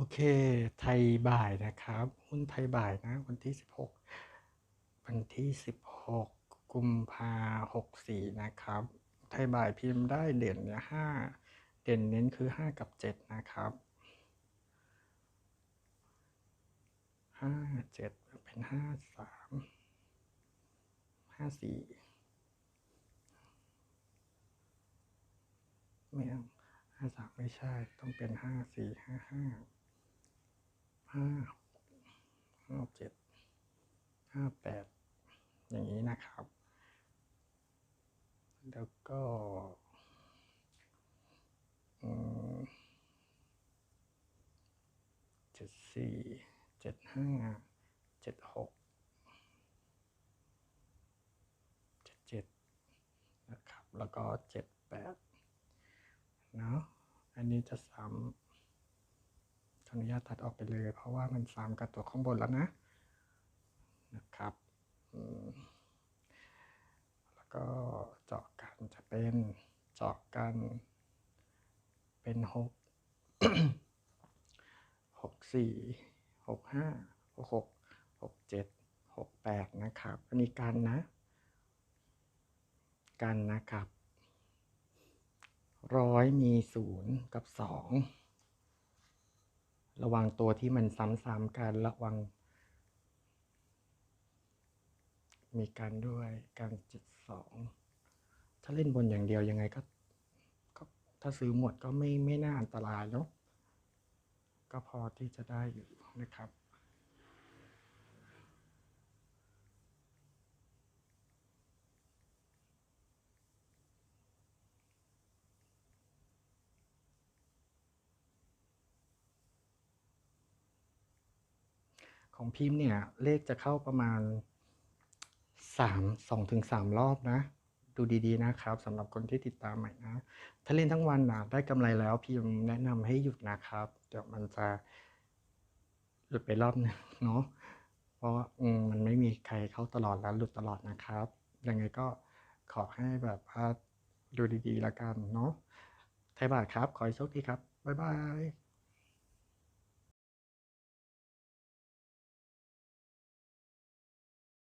โอเค ไทยบ่ายนะครับ หุ้นไทยบ่ายนะ วันที่ 16 วันที่ 16 กุมภาหกสี่นะครับ ไทยบ่ายพิมพ์ได้เด่นเนี่ยห้าเด่นเน้นคือ 5 กับ 7 นะครับห้าเจ็ดเป็นห้าสามห้าสี่ไม่เอาห้าสามไม่ใช่ต้องเป็นห้าสี่ห้าห้า ห้าห้าเจ็ดห้าแปดอย่างนี้นะครับ แล้วก็เจ็ดสี่เจ็ดห้าเจ็ดหกเจ็ดเจ็ดนะครับ แล้วก็เจ็ดแปดเนาะอันนี้จะซ้ำ ขออนุญาตตัดออกไปเลย เพราะว่ามันซ้ำกับตัวข้างบนแล้วนะนะครับแล้วก็เจาะกันจะเป็นเจาะกันเป็นหกหกสี่หกห้าหกหกหกเจ็ดหกแปดนะครับ อันนี้กันนะ กันนะครับร้อยมีศูนย์กับสอง ระวังตัวที่มันซ้ำๆกันระวัง มีการด้วยการเจ็ดสองถ้าเล่นบนอย่างเดียวยังไงก็ก็ ถ้าซื้อหมดก็ไม่ไม่น่าอันตรายเนาะก็พอที่จะได้อยู่นะครับ ของพิมพ์เนี่ย เลขจะเข้าประมาณสามสองถึงสามรอบนะ ดูดีๆนะครับสำหรับคนที่ติดตามใหม่นะ ถ้าเล่นทั้งวันนะได้กำไรแล้วพิมพ์แนะนำให้หยุดนะครับ เดี๋ยวมันจะหลุดไปรอบนึงเนาะเพราะมมันไม่มีใครเข้าตลอดแล้วหลุดตลอดนะครับ ยังไงก็ขอให้แบบว่าดูดีๆแล้วกันเนาะไทยบาทครับ ขอให้โชคดีครับ บ๊ายบาย